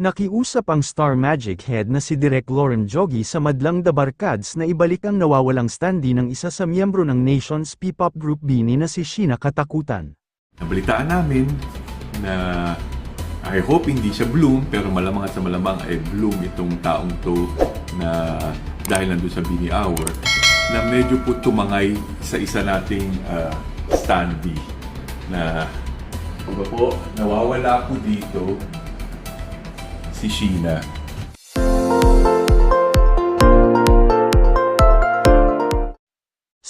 Nakiusap ang Star Magic head na si Direk Lauren Jogi sa madlang The Barkads na ibalik ang nawawalang standee ng isa sa miyembro ng Nation's P-pop group Bini na si Sheena Katakutan. Nabalitaan namin na I hope hindi siya bloom pero malamang at sa malamang ay bloom itong taong to na dahil nandun sa Bini Hour na medyo po tumangay sa isa nating uh, standee na diba po, nawawala po dito Sheena.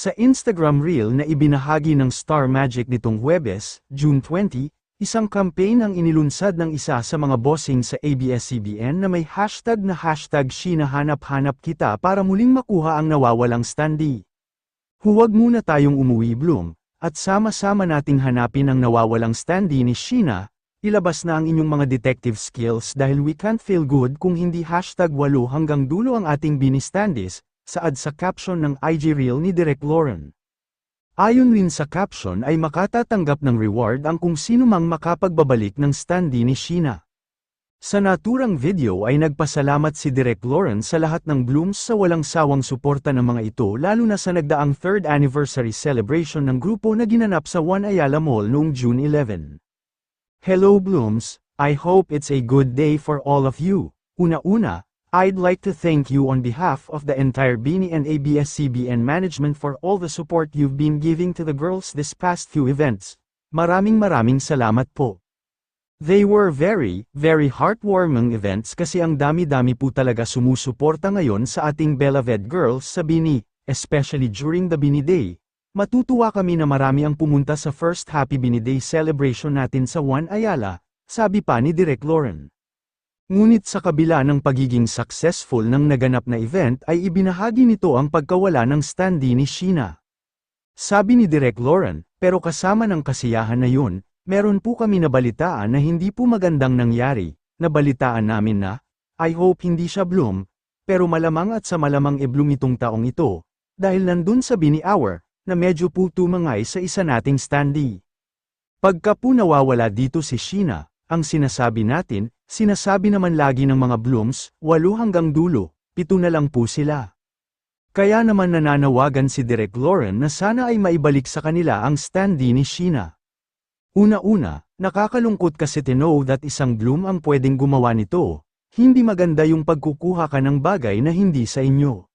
Sa Instagram reel na ibinahagi ng Star Magic nitong Huwebes, June 20, isang campaign ang inilunsad ng isa sa mga bossing sa ABS-CBN na may hashtag na hashtag Shinahanap-hanap kita para muling makuha ang nawawalang standee. Huwag muna tayong umuwi Bloom, at sama-sama nating hanapin ang nawawalang standee ni Sheena, ilabas na ang inyong mga detective skills dahil we can't feel good kung hindi hashtag walo hanggang dulo ang ating bini-standees, saad sa caption ng IG reel ni Direk Lauren. Ayon rin sa caption ay makatatanggap ng reward ang kung sino mang makapagbabalik ng standee ni Sheena. Sa naturang video ay nagpasalamat si Direk Lauren sa lahat ng blooms sa walang sawang suporta ng mga ito lalo na sa nagdaang 3rd anniversary celebration ng grupo na ginanap sa One Ayala Mall noong June 11. Hello Blooms, I hope it's a good day for all of you. Una-una, I'd like to thank you on behalf of the entire Beanie and ABS-CBN management for all the support you've been giving to the girls this past few events. Maraming maraming salamat po. They were very, very heartwarming events kasi ang dami-dami po talaga sumusuporta ngayon sa ating Beloved Girls sa Bini, especially during the Bini Day. Matutuwa kami na marami ang pumunta sa first Happy Bini Day celebration natin sa One Ayala, sabi pa ni Direk Lauren. Ngunit sa kabila ng pagiging successful ng naganap na event ay ibinahagi nito ang pagkawala ng standee ni Sheena. Sabi ni Direk Lauren, pero kasama ng kasiyahan na yun, meron po kami nabalitaan na hindi po magandang nangyari, nabalitaan namin na, I hope hindi siya bloom, pero malamang at sa malamang e-bloom itong taong ito, dahil nandun sa Bini Hour, na medyo po tumangay sa isa nating standee. Pagka po nawawala dito si Sheena, ang sinasabi natin, sinasabi naman lagi ng mga blooms, walo hanggang dulo, pito na lang po sila. Kaya naman nananawagan si Direk Lauren na sana ay maibalik sa kanila ang standee ni Sheena. Una-una, nakakalungkot kasi to know that isang bloom ang pwedeng gumawa nito, hindi maganda yung pagkukuha ka ng bagay na hindi sa inyo.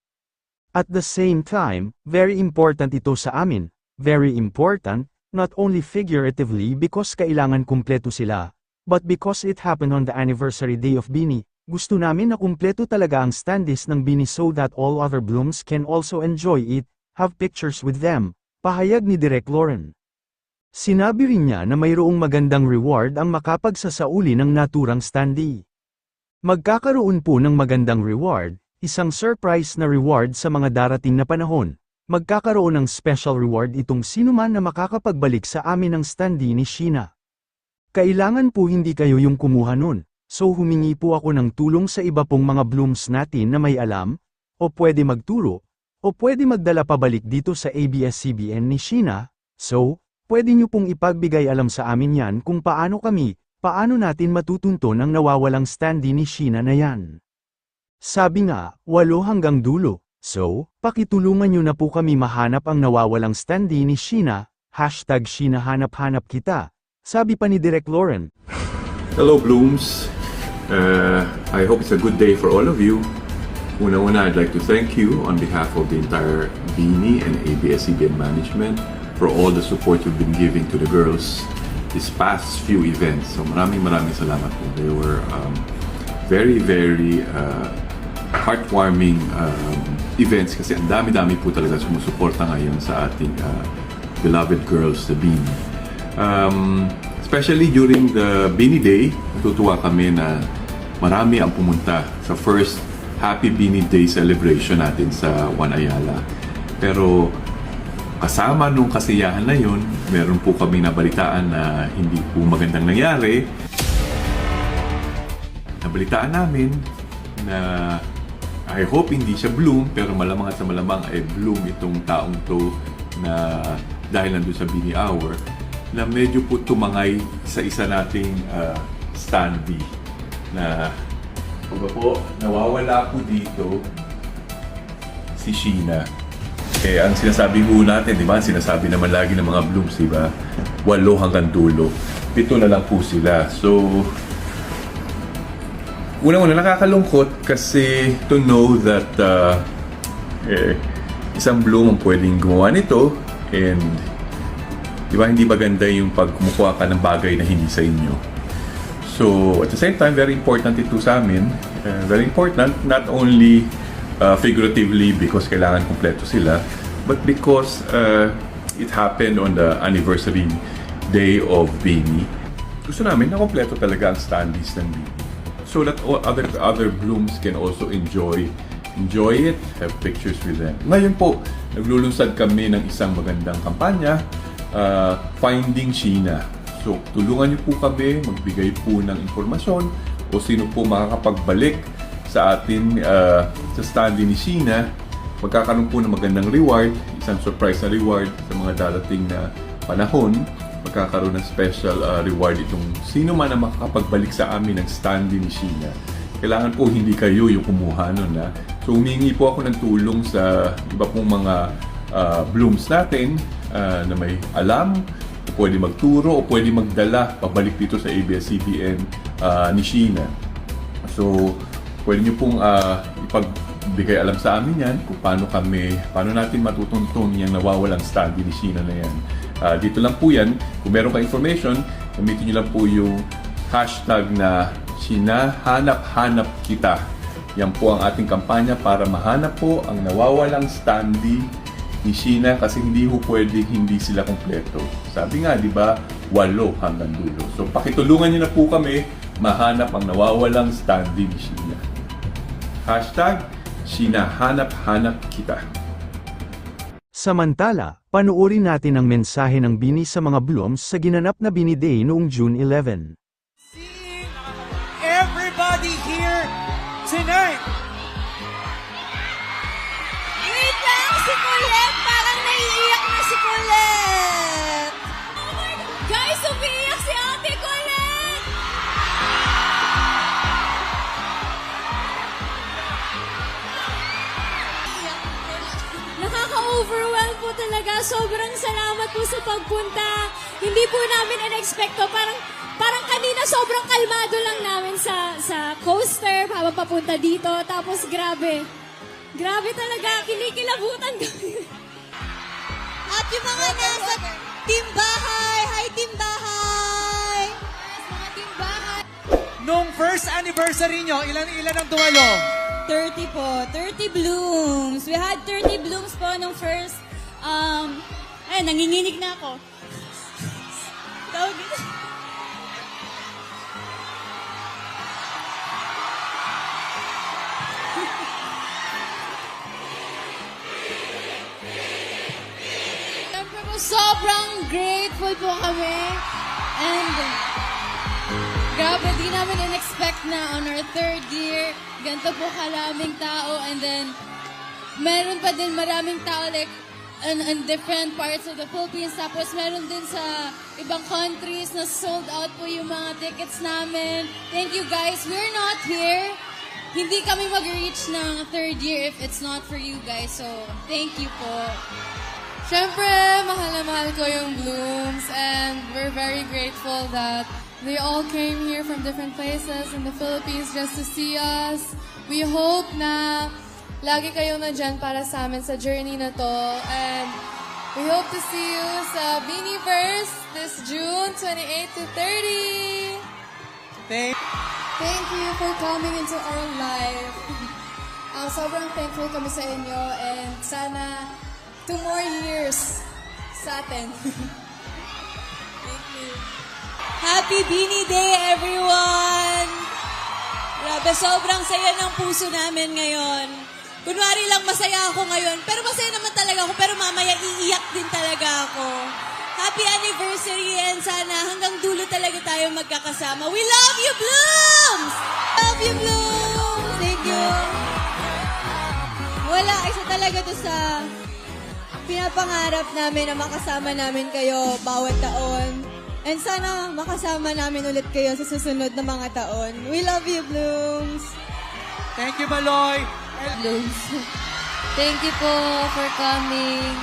At the same time, very important ito sa amin, very important, not only figuratively because kailangan kumpleto sila, but because it happened on the anniversary day of Bini, gusto namin na kumpleto talaga ang standees ng Bini so that all other blooms can also enjoy it, have pictures with them, pahayag ni Direk Lauren. Sinabi rin niya na mayroong magandang reward ang makapagsasauli ng naturang standee. Magkakaroon po ng magandang reward, isang surprise na reward sa mga darating na panahon. Magkakaroon ng special reward itong sinuman na makakapagbalik sa amin ng standee ni Sheena. Kailangan po hindi kayo yung kumuha nun, so humingi po ako ng tulong sa iba pong mga blooms natin na may alam, o pwede magturo, o pwede magdala pabalik dito sa ABS-CBN ni Sheena, so, pwede nyo pong ipagbigay alam sa amin yan kung paano kami, paano natin matutunton ang nawawalang standee ni Sheena na yan. Sabi nga, walo hanggang dulo, so, pakitulungan nyo na po kami mahanap ang nawawalang standee ni Sheena, hashtag Sheena kita, sabi pa ni Direk Lauren. Hello Blooms! Uh, I hope it's a good day for all of you. Una-una, I'd like to thank you on behalf of the entire Beanie and ABS-CBN management for all the support you've been giving to the girls this past few events. So maraming maraming salamat po. They were um, very, very uh, heartwarming um, events kasi ang dami-dami po talaga sumusuporta ngayon sa ating uh, beloved girls, the Beanie. Um, especially during the Beanie Day, natutuwa kami na marami ang pumunta sa first Happy Beanie Day celebration natin sa One Ayala. Pero kasama nung kasiyahan na yun, meron po kami nabalitaan na hindi po magandang nangyari. Nabalitaan namin na I hope hindi siya bloom pero malamang at sa malamang ay bloom itong taong to na dahil nandun sa Bini Hour na medyo po tumangay sa isa nating uh, standee na Diba po, nawawala po dito si Sheena. Eh, ang sinasabi po natin, di ba? Sinasabi naman lagi ng mga blooms, di ba? Walo hanggang dulo. Pito na lang po sila. So, Una-una, nakakalungkot kasi to know that uh, eh, isang bloom ang pwedeng gumawa nito and di ba hindi maganda yung pag kumukuha ka ng bagay na hindi sa inyo. So, at the same time, very important ito sa amin. Uh, very important, not only uh, figuratively because kailangan kumpleto sila, but because uh, it happened on the anniversary day of Bini. Gusto namin na kumpleto talaga ang standees ng Bini. So that all other other blooms can also enjoy enjoy it, have pictures with them. Ngayon po, naglulunsad kami ng isang magandang kampanya, uh, Finding Sheena. So, tulungan niyo po kami, magbigay po ng impormasyon o sino po makakapagbalik sa atin uh, sa stand ni Sheena. Magkakaroon po ng magandang reward, isang surprise na reward sa mga darating na panahon. Magkakaroon ng special uh, reward itong sino man ang makakapagbalik sa amin ng stand ni Sheena. Kailangan po hindi kayo yung kumuha nun. Ha? So, humingi po ako ng tulong sa iba pong mga uh, blooms natin uh, na may alam o pwede magturo o pwede magdala pabalik dito sa ABS-CBN uh, ni Sheena. So, pwede nyo pong uh, ipagbigay alam sa amin yan kung paano kami, paano natin matutuntun yung nawawalang standy ni Sheena na yan. Uh, dito lang po yan. Kung meron ka information, gamitin nyo lang po yung hashtag na Sinahanap-hanap kita. Yan po ang ating kampanya para mahanap po ang nawawalang standy ni Sheena kasi hindi ho pwede hindi sila kompleto. Sabi nga, di ba, walo hanggang dulo. So pakitulungan niyo na po kami mahanap ang nawawalang standy ni Sheena. Hashtag, Sinahanap-hanap kita. Samantala, panuorin natin ang mensahe ng Bini sa mga blooms sa ginanap na Bini Day noong June 11. seeing everybody here tonight. Wait lang, si Colette! Parang naiiyak na si Colette! Oh my God! Guys, umiiyak talaga. Sobrang salamat po sa pagpunta. Hindi po namin in-expect to. Parang, parang kanina sobrang kalmado lang namin sa, sa coaster habang papunta dito. Tapos grabe. Grabe talaga. Kinikilabutan kami. At yung mga nasa team bahay. Hi, team bahay! mga team bahay. Nung first anniversary nyo, ilan-ilan ang dumalo? 30 po. 30 blooms. We had 30 blooms po nung first, um, ay, nanginginig na ako. Tawag dito. Siyempre po, sobrang grateful po kami. And, Grabe, di namin in-expect na on our third year, ganito po karaming tao and then meron pa din maraming tao like in, in different parts of the Philippines. Tapos meron din sa ibang countries na sold out po yung mga tickets namin. Thank you guys. We're not here. Hindi kami mag-reach ng third year if it's not for you guys. So, thank you po. Siyempre, mahal na mahal ko yung Blooms and we're very grateful that they all came here from different places in the Philippines just to see us. We hope na lagi kayong nandyan para sa amin sa journey na to and we hope to see you sa Beanieverse this June 28 to 30. Thank Thank you for coming into our life. Uh, sobrang thankful kami sa inyo and sana two more years sa atin. Thank you. Happy Beanie Day, everyone! Grabe, sobrang saya ng puso namin ngayon. Kunwari lang masaya ako ngayon, pero masaya naman talaga ako, pero mamaya iiyak din talaga ako. Happy anniversary and sana hanggang dulo talaga tayo magkakasama. We love you, Blooms! Love you, Blooms! Thank you. Wala, isa talaga to sa pinapangarap namin na makasama namin kayo bawat taon. And sana makasama namin ulit kayo sa susunod na mga taon. We love you, Blooms! Thank you, Maloy. Blooms. Thank you po for coming.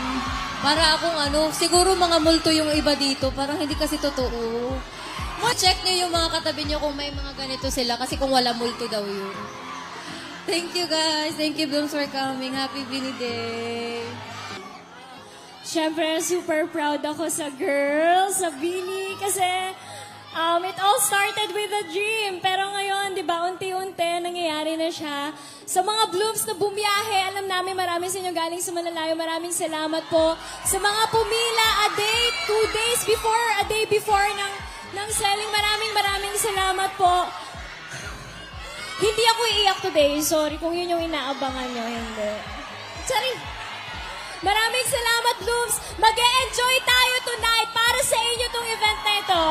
Para akong ano, siguro mga multo yung iba dito. Parang hindi kasi totoo. Mo-check nyo yung mga katabi nyo kung may mga ganito sila. Kasi kung wala multo daw yun. Thank you guys. Thank you Blooms for coming. Happy Bini Day. Siyempre, super proud ako sa girls, sa Bini, kasi um, it all started with a dream. Pero ngayon, di ba, unti-unti, nangyayari na siya. Sa mga blooms na bumiyahe, alam namin marami sa inyo galing sa malalayo. Maraming salamat po. Sa mga pumila a day, two days before, a day before ng, ng selling, maraming maraming salamat po. Hindi ako iiyak today. Sorry kung yun yung inaabangan nyo. Hindi. Sorry. Maraming salamat, Blooms. mag enjoy tayo tonight para sa inyo tong event na ito.